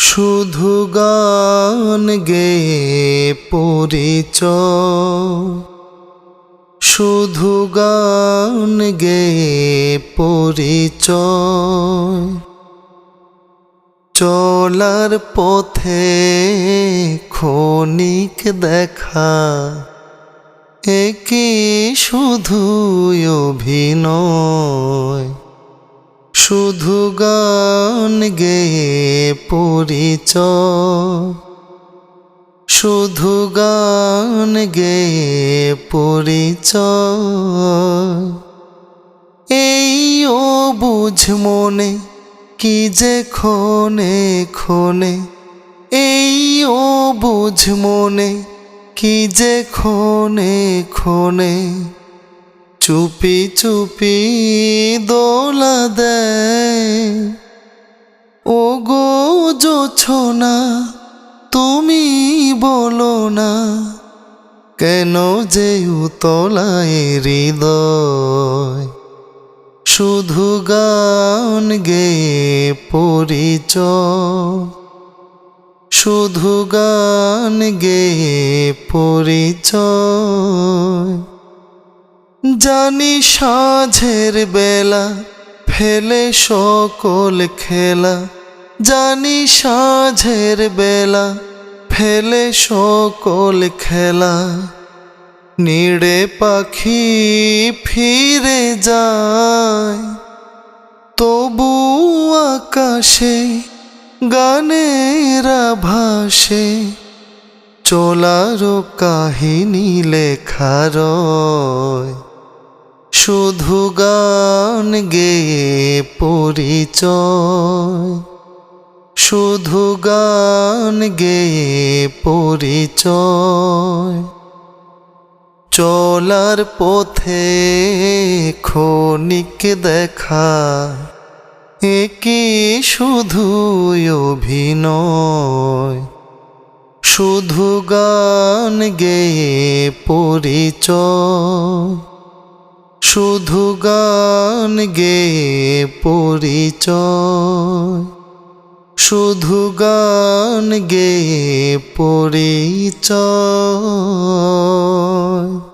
শুধু গান গেয়ে পরিচয়। শুধু গান গেয়ে পরিচয়। চলার পথে খনিক দেখা একে শুধু অভিনয়? শুধু গান গেয়ে পরিচয় শুধু গান গেয়ে পরিচয় এই ও বুঝ মনে কি যে খনে ক্ষণে, এই ও বুঝ মনে কি যে ক্ষণে ক্ষণে। চুপি চুপি দোলা দেয়। ও গো না তুমি বলো না, কেন যে উতলায় হৃদয়? শুধু গান গেয়ে পরিচয়। শুধু গান গেয়ে পরিচয়। জানি সাঝের বেলা ফেলে সকল খেলা। জানি সাঝের বেলা ফেলে সকল খেলা। নিড়ে পাখি ফিরে যায়, তবু আকাশে গানেরা ভাসে চলারও কাহিনী লেখার শুধু গান গেয়ে পরিচয়। শুধু গান গেয়ে পরিচয়। চলার পথে ক্ষণিক দেখা একে শুধু অভিনয়? শুধু গান গেয়ে পরিচয়। শুধু গান গে পরিচয়। শুধু গান গে পরিচয়।